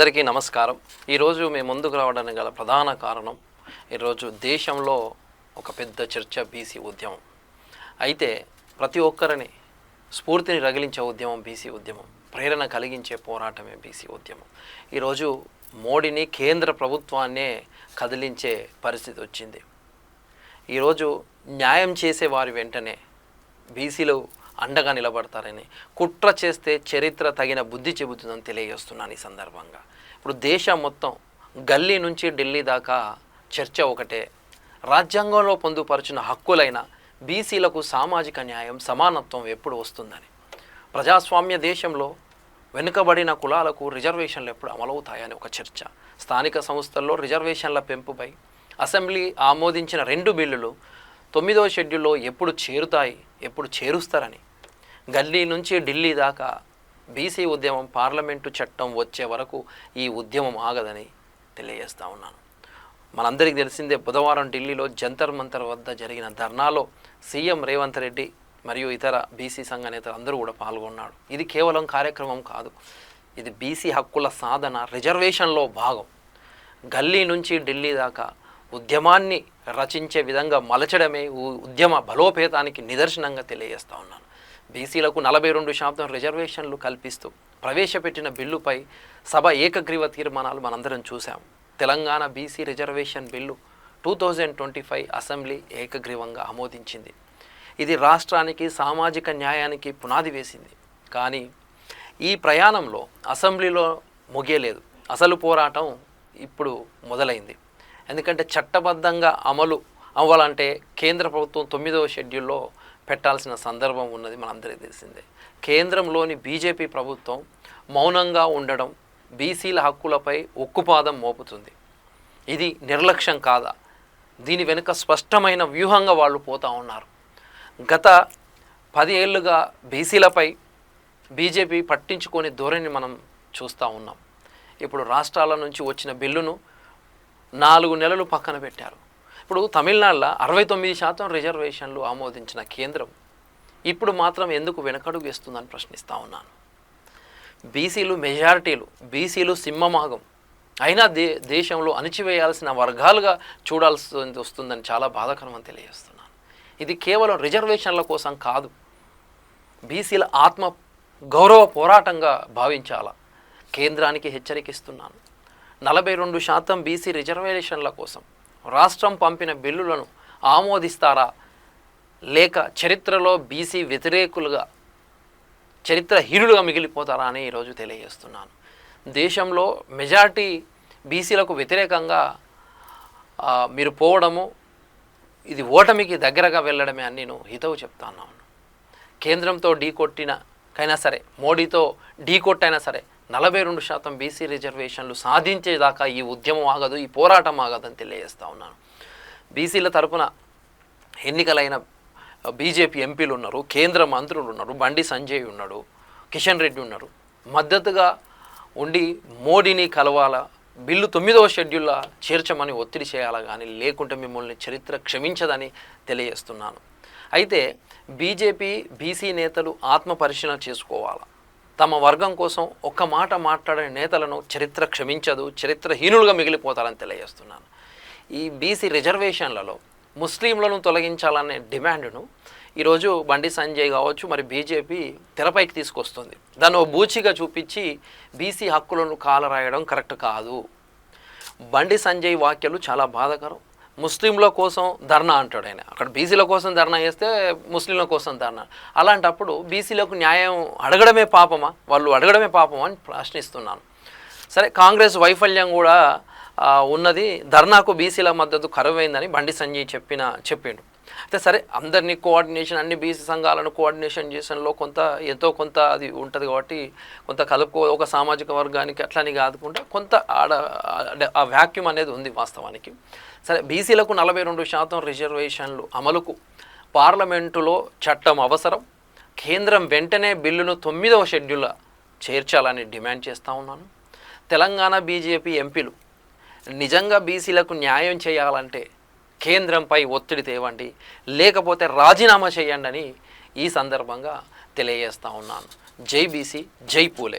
అందరికీ నమస్కారం. ఈరోజు మేము ముందుకు రావడానికి గల ప్రధాన కారణం ఈరోజు దేశంలో ఒక పెద్ద చర్చ బీసీ ఉద్యమం. అయితే ప్రతి ఒక్కరిని స్ఫూర్తిని రగిలించే ఉద్యమం బీసీ ఉద్యమం. ప్రేరణ కలిగించే పోరాటమే బీసీ ఉద్యమం. ఈరోజు మోడీని కేంద్ర ప్రభుత్వాన్నే కదిలించే పరిస్థితి వచ్చింది. ఈరోజు న్యాయం చేసే వారి వెంటనే బీసీలు అండగా నిలబడతారని కుట్ర చేస్తే చరిత్ర తగిన బుద్ధి చెబుతుందని తెలియజేస్తున్నాను ఈ సందర్భంగా. ఇప్పుడు దేశం మొత్తం గల్లీ నుంచి ఢిల్లీ దాకా చర్చ ఒకటే. రాజ్యాంగంలో పొందుపరిచిన హక్కులైన బీసీలకు సామాజిక న్యాయం సమానత్వం ఎప్పుడు వస్తుందని. ప్రజాస్వామ్య దేశంలో వెనుకబడిన కులాలకు రిజర్వేషన్లు ఎప్పుడు అమలవుతాయని ఒక చర్చ. స్థానిక సంస్థల్లో రిజర్వేషన్ల పెంపుపై అసెంబ్లీ ఆమోదించిన రెండు బిల్లులు తొమ్మిదవ షెడ్యూల్లో ఎప్పుడు చేరుతాయి ఎప్పుడు చేరుస్తారని గల్లీ నుంచి ఢిల్లీ దాకా బీసీ ఉద్యమం పార్లమెంటు చట్టం వచ్చే వరకు ఈ ఉద్యమం ఆగదని తెలియజేస్తా ఉన్నాను. మనందరికీ తెలిసిందే బుధవారం ఢిల్లీలో జంతర్ మంతర్ వద్ద జరిగిన ధర్నాలో సీఎం రేవంత్ రెడ్డి మరియు ఇతర బీసీ సంఘ నేతలు అందరూ కూడా పాల్గొన్నాడు. ఇది కేవలం కార్యక్రమం కాదు ఇది బీసీ హక్కుల సాధన రిజర్వేషన్లో భాగం. గల్లీ నుంచి ఢిల్లీ దాకా ఉద్యమాన్ని రచించే విధంగా మలచడమే ఉద్యమ బలోపేతానికి నిదర్శనంగా తెలియజేస్తా ఉన్నాను. బీసీలకు నలభై రెండు శాతం రిజర్వేషన్లు కల్పిస్తూ ప్రవేశపెట్టిన బిల్లుపై సభ ఏకగ్రీవ తీర్మానాలు మనందరం చూశాం. Telangana BC reservation bill two thousand twenty five assembly ఏకగ్రీవంగా ఆమోదించింది. ఇది రాష్ట్రానికి సామాజిక న్యాయానికి పునాది వేసింది. కానీ ఈ ప్రయాణంలో అసెంబ్లీలో ముగియలేదు. అసలు పోరాటం ఇప్పుడు మొదలైంది. ఎందుకంటే చట్టబద్ధంగా అమలు అవ్వాలంటే కేంద్ర ప్రభుత్వం తొమ్మిదవ షెడ్యూల్లో పెట్టాల్సిన సందర్భం ఉన్నది మనందరికీ తెలిసిందే. కేంద్రంలోని బీజేపీ ప్రభుత్వం మౌనంగా ఉండడం బీసీల హక్కులపై ఉక్కుపాదం మోపుతుంది. ఇది నిర్లక్ష్యం కాదా? దీని వెనుక స్పష్టమైన వ్యూహంగా వాళ్ళు పోతూ ఉన్నారు. గత పది ఏళ్ళుగా బీసీలపై బీజేపీ పట్టించుకొని ధోరణి మనం చూస్తూ ఉన్నాం. ఇప్పుడు రాష్ట్రాల నుంచి వచ్చిన బిల్లును నాలుగు నెలలు పక్కన పెట్టారు. ఇప్పుడు తమిళనాడులో అరవై తొమ్మిది శాతం రిజర్వేషన్లు ఆమోదించిన కేంద్రం ఇప్పుడు మాత్రం ఎందుకు వెనకడుగు వేస్తుందని ప్రశ్నిస్తూ ఉన్నాను. బీసీలు మెజారిటీలు బీసీలు సింహమాగం. అయినా దే దేశంలో అణిచివేయాల్సిన వర్గాలుగా చూడాల్సి వస్తుందని చాలా బాధాకరమని తెలియజేస్తున్నాను. ఇది కేవలం రిజర్వేషన్ల కోసం కాదు. బీసీల ఆత్మ గౌరవ పోరాటంగా భావించాలా? కేంద్రానికి హెచ్చరికిస్తున్నాను నలభై రెండు శాతం బీసీ రిజర్వేషన్ల కోసం. రాష్ట్రం పంపిన బిల్లులను ఆమోదిస్తారా? లేక చరిత్రలో బీసీ వ్యతిరేకులుగా చరిత్రహీనులుగా మిగిలిపోతారా అని ఈరోజు తెలియజేస్తున్నాను. దేశంలో మెజార్టీ బీసీలకు వ్యతిరేకంగా మీరు పోవడము ఇది ఓటమికి దగ్గరగా వెళ్ళడమే అని నేను హితవు చెప్తాను. కేంద్రంతో ఢీ కొట్టిన కైనా సరే మోడీతో ఢీ కొట్టైనా సరే నలభై రెండు శాతం బీసీ రిజర్వేషన్లు సాధించేదాకా ఈ ఉద్యమం ఆగదు ఈ పోరాటం ఆగదని తెలియజేస్తా ఉన్నాను. బీసీల తరపున ఎన్నికలైన బీజేపీ ఎంపీలు ఉన్నారు కేంద్ర మంత్రులు ఉన్నారు బండి సంజయ్ ఉన్నాడు కిషన్ రెడ్డి ఉన్నారు. మద్దతుగా ఉండి మోడీని కలవాలా బిల్లు తొమ్మిదవ షెడ్యూల్లో చేర్చమని ఒత్తిడి చేయాలా కానీ లేకుంటే మిమ్మల్ని చరిత్ర క్షమించదని తెలియజేస్తున్నాను. అయితే బీజేపీ బీసీ నేతలు ఆత్మ పరిశీలన చేసుకోవాలా? తమ వర్గం కోసం ఒక్క మాట మాట్లాడే నేతలను చరిత్ర క్షమించదు చరిత్రహీనులుగా మిగిలిపోతారని తెలియజేస్తున్నాను. ఈ బీసీ రిజర్వేషన్లలో ముస్లింలను తొలగించాలనే డిమాండ్ను ఈరోజు బండి సంజయ్ కావచ్చు మరి బీజేపీ తెరపైకి తీసుకొస్తుంది. దాన్ని ఓ బూచిగా చూపించి బీసీ హక్కులను కాలరాయడం కరెక్ట్ కాదు. బండి సంజయ్ వ్యాఖ్యలు చాలా బాధాకరం. ముస్లింల కోసం ధర్నా అంటాడు ఆయన. అక్కడ బీసీల కోసం ధర్నా చేస్తే ముస్లింల కోసం ధర్నా. అలాంటప్పుడు బీసీలకు న్యాయం అడగడమే పాపమా? వాళ్ళు అడగడమే పాపమా అని ప్రశ్నిస్తున్నాను. సరే కాంగ్రెస్ వైఫల్యం కూడా ఉన్నది. ధర్నాకు బీసీల మద్దతు కరువైందని బండి సంజయ్ చెప్పిన చెప్పిండు. అయితే సరే అందరినీ కోఆర్డినేషన్ అన్ని బీసీ సంఘాలను కోఆర్డినేషన్ చేసడంలో కొంత ఎంతో కొంత అది ఉంటుంది కాబట్టి కొంత కలుపుకో ఒక సామాజిక వర్గానికి అట్లని కాదుకుంటే కొంత ఆడ ఆ వ్యాక్యూమ్ అనేది ఉంది వాస్తవానికి. సరే బీసీలకు నలభై రెండు శాతం రిజర్వేషన్లు అమలుకు పార్లమెంటులో చట్టం అవసరం. కేంద్రం వెంటనే బిల్లును తొమ్మిదవ షెడ్యూల్ చేర్చాలని డిమాండ్ చేస్తూ ఉన్నాను. తెలంగాణ బీజేపీ ఎంపీలు నిజంగా బీసీలకు న్యాయం చేయాలంటే కేంద్రంపై ఒత్తిడి తేవండి లేకపోతే రాజీనామా చేయండి అని ఈ సందర్భంగా తెలియజేస్తా ఉన్నాను. జై బీసీ జై పూలే.